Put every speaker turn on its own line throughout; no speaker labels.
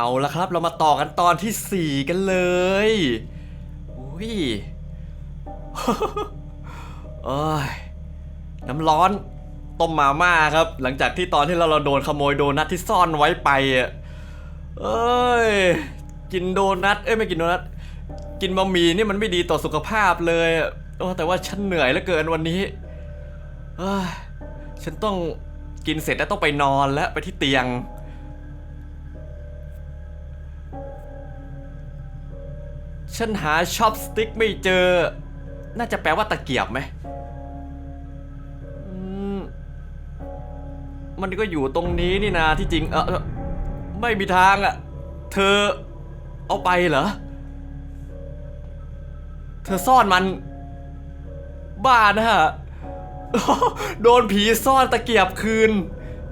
เอาละครับเรามาต่อกันตอนที่ 4 กันเลยอุ้ยเอ้ยน้ำร้อนต้มมาม่าครับ หลังจากที่ตอนที่เราเราโดนขโมยโดนัทที่ซ่อนไว้ไปอะเอ้ยกินโดนัทเอ้ยไม่กินโดนัทกินบะหมี่นี่มันไม่ดีต่อสุขภาพเลยโอ้แต่ว่าฉันเหนื่อยเหลือเกินวันนี้เอ้ยฉันต้องกินเสร็จแล้วต้องไปนอนแล้วไปที่เตียง ฉันหาช็อปสติ๊กไม่เจอ น่าจะแปลว่าตะเกียบไหมมันก็อยู่ตรงนี้นี่นาที่จริงเออเอ่อไม่มีทางอะ่ะ เธอเอาไปเหรอ เธอซ่อนมัน บ้านะฮะ โดนผีซ่อนตะเกียบคืน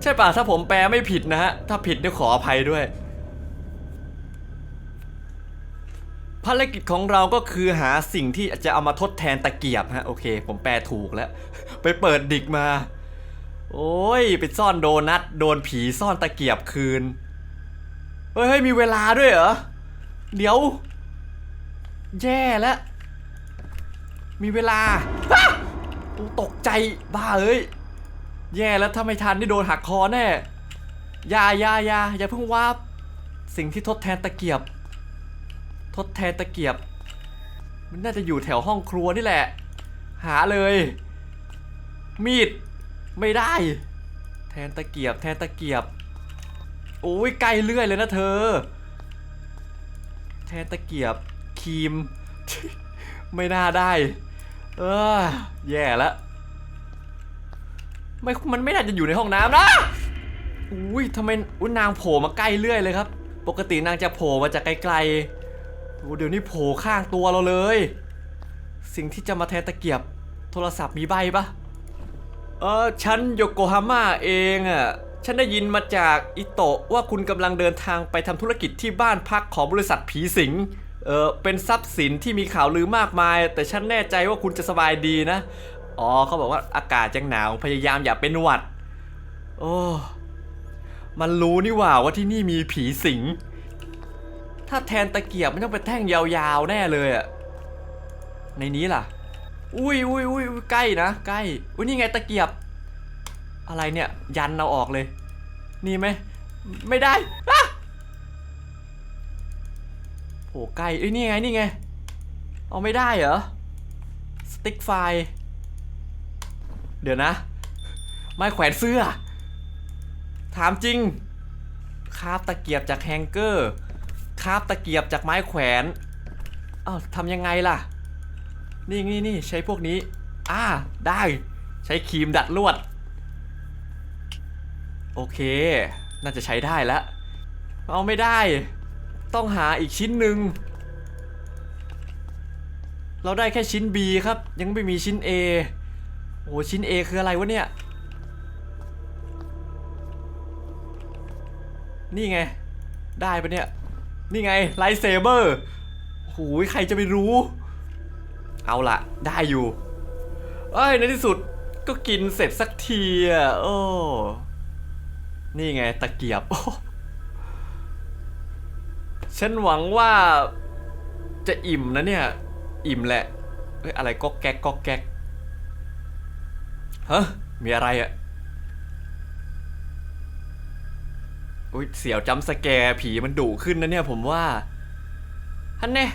ใช่ป่ะถ้าผมแปลไม่ผิดนะฮะ ถ้าผิดเนี่ยขออภัยด้วย ภารกิจของเราก็คือหาสิ่งที่จะเอามาทดแทนตะเกียบฮะโอเค ผมแปลถูกแล้ว ไปเปิดดิกมา โอ้ยไปซ่อนโดนัทโดนผีซ่อนตะเกียบคืน เฮ้ยมีเวลาด้วยเหรอ เดี๋ยว แย่แล้วมีเวลาโอ้ตกใจบ้าเอ้ย แย่แล้วถ้าไม่ทันนี่โดนหักคอแน่ยายายาอย่าเพิ่งวาบสิ่งที่ทดแทนตะเกียบ ทดแทนตะเกียบ มันน่าจะอยู่แถวห้องครัวนี่แหละ หาเลย มีด ไม่ได้ แทนตะเกียบ แทนตะเกียบ โอ้ยใกล้เลื่อยเลยนะเธอ แทนตะเกียบครีม ไม่น่าได้ เออแย่แล้วไม่ มันไม่น่าจะอยู่ในห้องน้ำนะ อุ้ยทำไมอุ้ยนางโผล่มาใกล้เรื่อยเลยครับ ปกตินางจะโผล่มาจากไกลๆ อ้เดี๋ยวนี้โผล่ข้างตัวเราเลย สิ่งที่จะมาแทนตะเกียบโทรศัพท์มีใบปะเออฉันโยโกฮาม่าเองอะฉันได้ยินมาจากอิโตะว่าคุณกำลังเดินทางไปทำธุรกิจที่บ้านพักของบริษัทผีสิง เออเป็นทรัพย์สินที่มีข่าวลือมากมาย แต่ฉันแน่ใจว่าคุณจะสบายดีนะ อ๋อเขาบอกว่าอากาศยังหนาวพยายามอย่าเป็นหวัด โอ้ มันรู้นี่หว่าว่าที่นี่มีผีสิง ถ้าแทนตะเกียบมันต้องเป็นแท่งยาวๆแน่เลยอะในนี้ล่ะ อุ้ยอุ้ยอุ้ยอุ้ยใกล้นะใกล้ อุ้ยนี่ไงตะเกียบ อะไรเนี่ยยันเอาออกเลย นี่ไหมไม่ได้อะโหใกล้เอ้ยนี่ไงนี่ไง เอาไม่ได้เหรอ สติ๊กไฟ เดี๋ยวนะ ไม้แขวนเสื้อ ถามจริง คาบตะเกียบจากแฮงเกอร์ คาบตะเกียบจากไม้แขวนอ้าวทำยังไงล่ะ นี่นี่นี่ใช้พวกนี้ อ่า ได้ใช้ครีมดัดลวด โอเค น่าจะใช้ได้แล้ว เอาไม่ได้ ต้องหาอีกชิ้นหนึ่ง เราได้แค่ชิ้น B ครับ ยังไม่มีชิ้น A โอ้ชิ้น A คืออะไรวะเนี่ย นี่ไง ได้ปะเนี่ย นี่ไงไลท์เซเบอร์โอ้ยใครจะไปรู้ เอาละได้อยู่ เอ้ยในที่สุดก็กินเสร็จสักทีอะโอ้ นี่ไงตะเกียบ ฉันหวังว่าจะอิ่มนะเนี่ย อิ่มแหละเอ้ยอะไรก็แก๊กก็แก๊กฮะมีอะไรอะ อุ้ยเสียวจำสแกร์ผีมันดุขึ้นนะเนี่ยผมว่าฮันเน่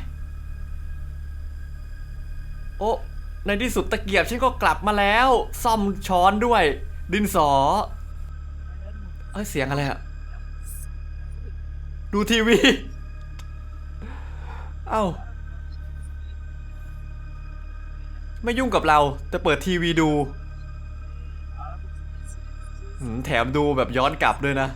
โอ้ในที่สุดตะเกียบฉันก็กลับมาแล้ว ซ่อมช้อนด้วย ดินสอ เอ้ยเสียงอะไรอะดูทีวี เอ้า ไม่ยุ่งกับเรา แต่เปิดทีวีดู แถมดูแบบย้อนกลับด้วยนะ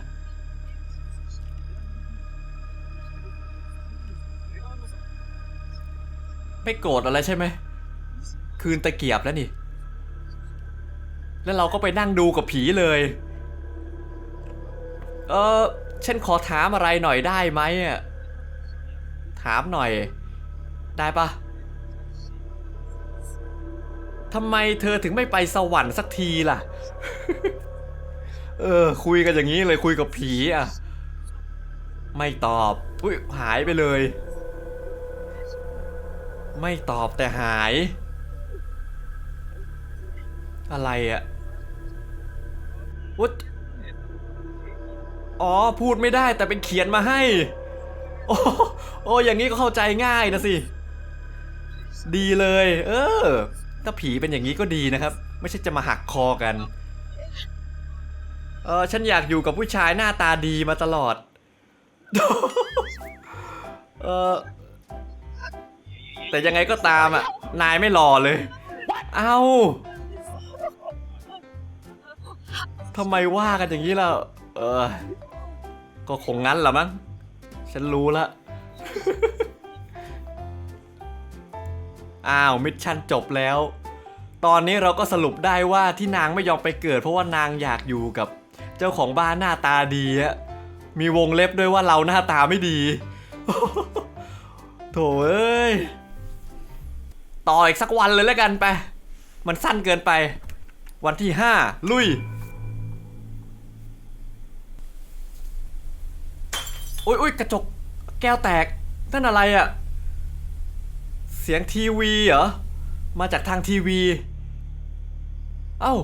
ไม่โกรธอะไรใช่ไหม คืนตะเกียบแล้วนี่ แล้วเราก็ไปนั่งดูกับผีเลย เออฉันขอถามอะไรหน่อยได้ไหมอะ ถามหน่อย ได้ปะทำไมเธอถึงไม่ไปสวรรค์สักทีล่ะ เออ คุยกันอย่างนี้เลยคุยกับผีอะ ไม่ตอบ อุ้ยหายไปเลย ไม่ตอบแต่หาย อะไรอะวุฒอ๋อ พูดไม่ได้แต่เป็นเขียนมาให้ โอ้โอ้อย่างนี้ก็เข้าใจง่ายนะสิ ดีเลย เออ ถ้าผีเป็นอย่างนี้ก็ดีนะครับ ไม่ใช่จะมาหักคอกัน เออฉันอยากอยู่กับผู้ชายหน้าตาดีมาตลอด เออ แต่ยังไงก็ตามอะ นายไม่หล่อเลย เอ้าทำไมว่ากันอย่างนี้ล่ะ เออ ก็คงงั้นละมั้ง ฉันรู้ละ อ้าว มิชชั่นจบแล้ว ตอนนี้เราก็สรุปได้ว่าที่นางไม่ยอมไปเกิด เพราะว่านางอยากอยู่กับ เจ้าของบ้านหน้าตาดีอะมีวงเล็บด้วยว่าเราหน้าตาไม่ดี โถเอ้ย ต่ออีกสักวันเลยแล้วกันไป มันสั้นเกินไป วันที่ห้าลุยอุ้ยอุ้ยกระจกแก้วแตกนั่นอะไรอะเสียงทีวีเหรอ มาจากทางทีวี เอ้า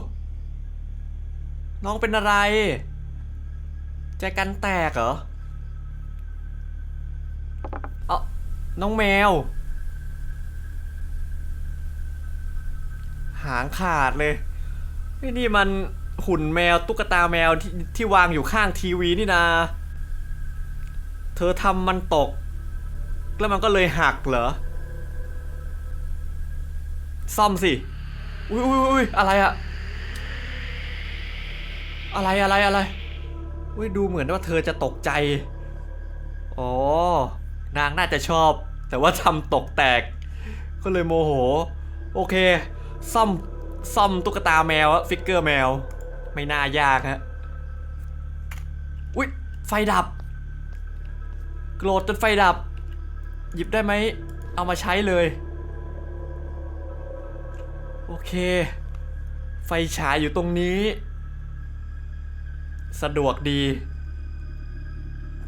น้องเป็นอะไรใจกันแตกเหรอ เอาน้องแมว หางขาดเลยนี่มันหุ่นแมวตุ๊กตาแมวที่ที่วางอยู่ข้างทีวีนี่นา เธอทำมันตก แล้วมันก็เลยหักเหรอ ซ่อมสิ อุ้ยอุ้ยอุ้ยอะไรอะอะไรอะไรอะไรอุ้ยดูเหมือนว่าเธอจะตกใจ อ๋อ นางน่าจะชอบ แต่ว่าทำตกแตก ก็เลยโมโห โอเค ซ่อมซ่อมตุ๊กตาแมวอะฟิกเกอร์แมว ไม่น่ายากฮะอุ้ยไฟดับ โกรธจนไฟดับ หยิบได้ไหม เอามาใช้เลย โอเค ไฟฉายอยู่ตรงนี้ สะดวกดี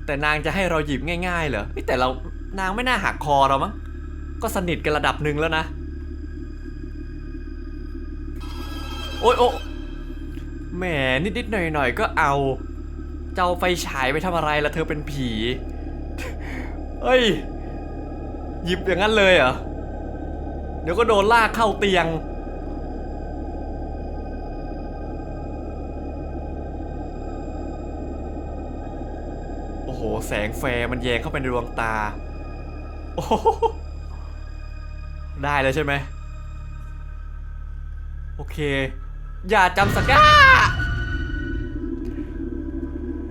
แต่นางจะให้เราหยิบง่ายๆเหรอแต่เรานางไม่น่าหักคอเรามั้งก็สนิทกันระดับหนึ่งแล้วนะ โอ๊ยโอ้แหมนิดๆหน่อยๆก็เอา เจ้าไฟฉายไปทำอะไรล่ะเธอเป็นผีเฮ้ย หยิบอย่างนั้นเลยเหรอ เดี๋ยวก็โดนลากเข้าเตียง โอ้โห แสงแฟร์มันแยงเข้าไปในดวงตา โอ้โหได้แล้วใช่ไหม โอเค อย่าจำสัก้า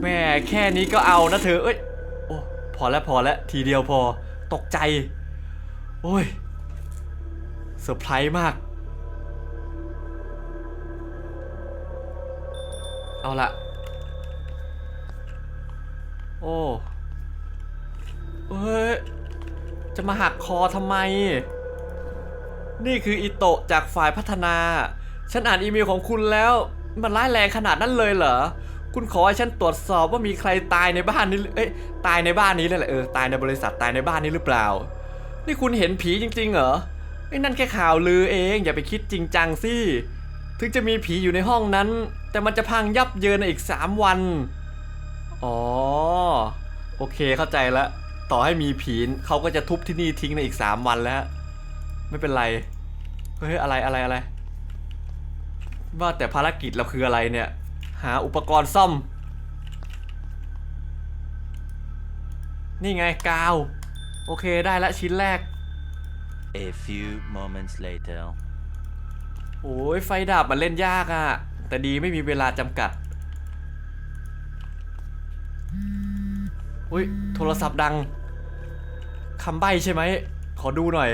แม่แค่นี้ก็เอานะเธอ เอ้ย โอ้พอแล้วพอแล้วทีเดียวพอ ตกใจ โอ้ยเซอร์ไพรส์มาก เอาละโอ้เอ้ย จะมาหักคอทำไม นี่คืออิโตะจากฝ่ายพัฒนา ฉันอ่านอีเมลของคุณแล้ว มันร้ายแรงขนาดนั้นเลยเหรอ คุณขอให้ฉันตรวจสอบว่ามีใครตายในบ้านนี้ เอ้ย ตายในบ้านนี้เลยแหละเออ ตายในบริษัทตายในบ้านนี้หรือเปล่า นี่คุณเห็นผีจริง ๆ เหรอ ไอ้นั่นแค่ข่าวลือเอง อย่าไปคิดจริงจังสิ ถึงจะมีผีอยู่ในห้องนั้น แต่มันจะพังยับเยินในอีก 3 วัน อ๋อ โอเคเข้าใจแล้ว ต่อให้มีผีเขาก็จะทุบที่นี่ทิ้งในอีก 3 วันแล้ว ไม่เป็นไร เฮ้ยอะไรอะไรอะไร ว่าแต่ภารกิจเราคืออะไรเนี่ย หาอุปกรณ์ซ่อม นี่ไงกาว โอเคได้ละชิ้นแรก
A few moments later.
โอ้ยไฟดับมันเล่นยากอะ่ะ แต่ดีไม่มีเวลาจำกัดอุ้ยโทรศัพท์ดังคำใบ้ใช่ไหม ขอดูหน่อย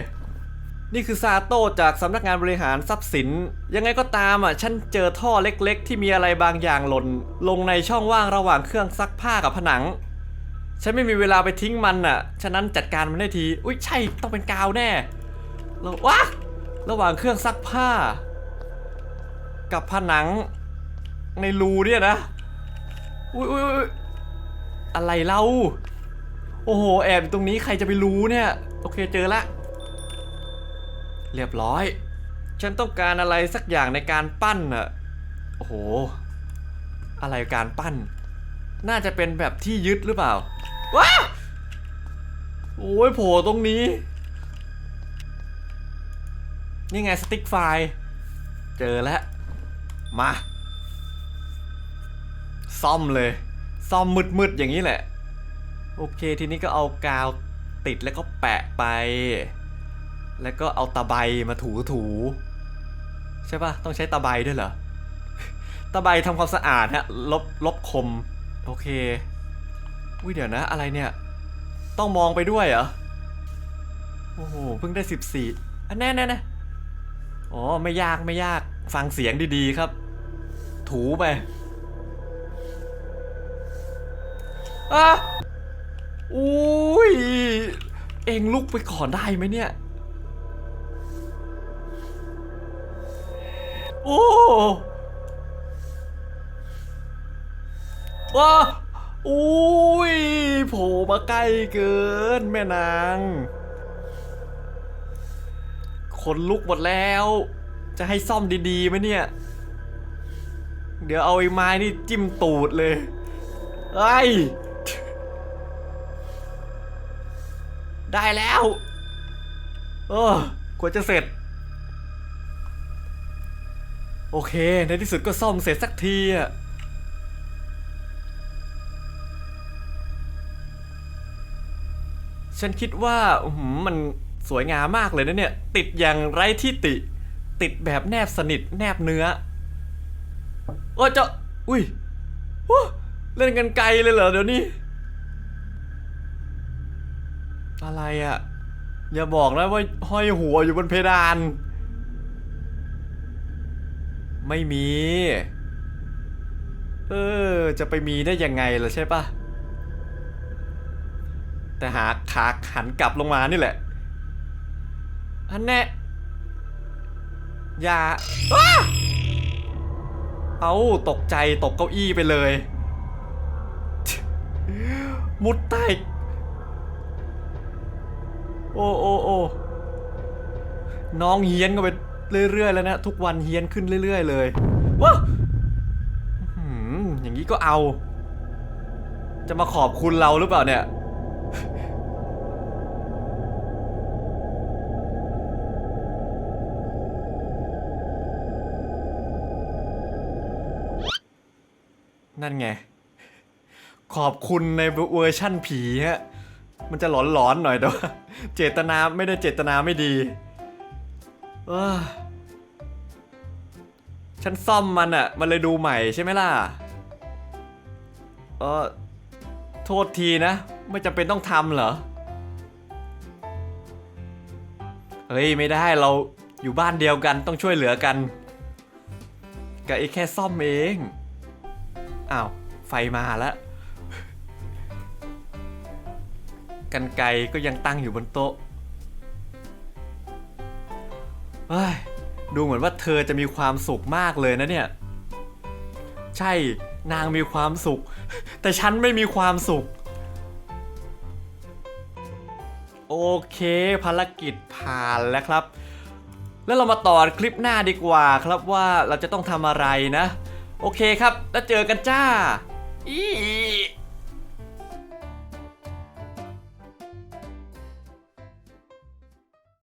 นี่คือซาโต้จากสำนักงานบริหารทรัพย์สิน ยังไงก็ตามอะฉันเจอท่อเล็กๆ ที่มีอะไรบางอย่างหล่น ลงในช่องว่างระหว่างเครื่องซักผ้ากับผนัง ฉันไม่มีเวลาไปทิ้งมันอะ ฉะนั้นจัดการมันได้ที อุ้ยใช่ต้องเป็นกาวแน่แล้ววะระหว่างเครื่องซักผ้า กับผนัง ในรูเนี่ยนะ อุ้ยอุ้ยอุ๊ยอะไรเล่าโอ้โหแอบตรงนี้ใครจะไปรู้เนี่ย โอเคเจอละ เรียบร้อย ฉันต้องการอะไรสักอย่างในการปั้นอะโอ้โห อะไรการปั้น น่าจะเป็นแบบที่ยึดหรือเปล่า ว้า โอ้ยโผล่ตรงนี้ นี่ไงสติ๊กไฟล์เจอแล้ว มา ซ่อมเลย ซ่อมมืดๆอย่างนี้แหละ โอเคทีนี้ก็เอากาวติดแล้วก็แปะไป แล้วก็เอาตะไบมาถูถูใช่ปะต้องใช้ตะไบด้วยเหรอ ตะไบทำความสะอาดฮะลบลบคม โอเคอุ้ยเดี๋ยวนะอะไรเนี่ย ต้องมองไปด้วยเหรอ โอ้โห เพิ่งได้สิบสี่อันแน่แน่แน่อ๋อ ไม่ยากไม่ยากฟังเสียงดีๆครับ ถูไปอะอุ้ย เองลุกไปก่อนได้ไหมเนี่ย โอ้ว้าอุ้ยโผล่มาใกล้เกินแม่นางคนลุกหมดแล้ว จะให้ซ่อมดีๆไหมเนี่ย เดี๋ยวเอาไอ้ไม้นี่จิ้มตูดเลยไอ้ยได้แล้ว เออกว่าจะเสร็จ โอเค ในที่สุดก็ซ่อมเสร็จสักทีอะฉันคิดว่ามันสวยงามมากเลยนะเนี่ย ติดอย่างไร้ที่ติ ติดแบบแนบสนิทแนบเนื้อโอ้เจ้าอุ้ยโอ้เล่นกันไกลเลยเหรอเดี๋ยวนี้ อะไรอะ่ะ อย่าบอกนะว่าห้อยหัวอยู่บนเพดาน ไม่มี เออ จะไปมีได้ยังไงล่ะใช่ปะแต่หาขาหันกลับลงมานี่แหละ อันแน่อย่าอเอาตกใจตกเก้าอี้ไปเลย มุดใต้โอ้โอ้โอ้น้องเฮียนก็ไป เรื่อยๆแล้วนะทุกวันเฮี้ยนขึ้นเรื่อย ๆ เลยว้าอื้อหือย่างนี้ก็เอา จะมาขอบคุณเราหรือเปล่าเนี่ยนั่นไง ขอบคุณในเวอร์ชั่นผีฮะ มันจะหลอนๆหน่อยแต่ว่า เจตนาไม่ได้เจตนาไม่ดี เออฉันซ่อมมันอะมันเลยดูใหม่ใช่ไหมล่ะ เออโทษทีนะ ไม่จำเป็นต้องทำเหรอ เฮ้ย ไม่ได้เราอยู่บ้านเดียวกันต้องช่วยเหลือกันกับไอ้แค่ซ่อมเอง อ้าว ไฟมาแล้วกันไกก็ยังตั้งอยู่บนโต๊ะ เฮ้ยดูเหมือนว่าเธอจะมีความสุขมากเลยนะเนี่ย ใช่นางมีความสุข แต่ฉันไม่มีความสุข โอเค ภารกิจผ่านแล้วครับ แล้วเรามาต่อคลิปหน้าดีกว่าครับว่าเราจะต้องทำอะไรนะ โอเคครับ แล้วเจอกันจ้าอี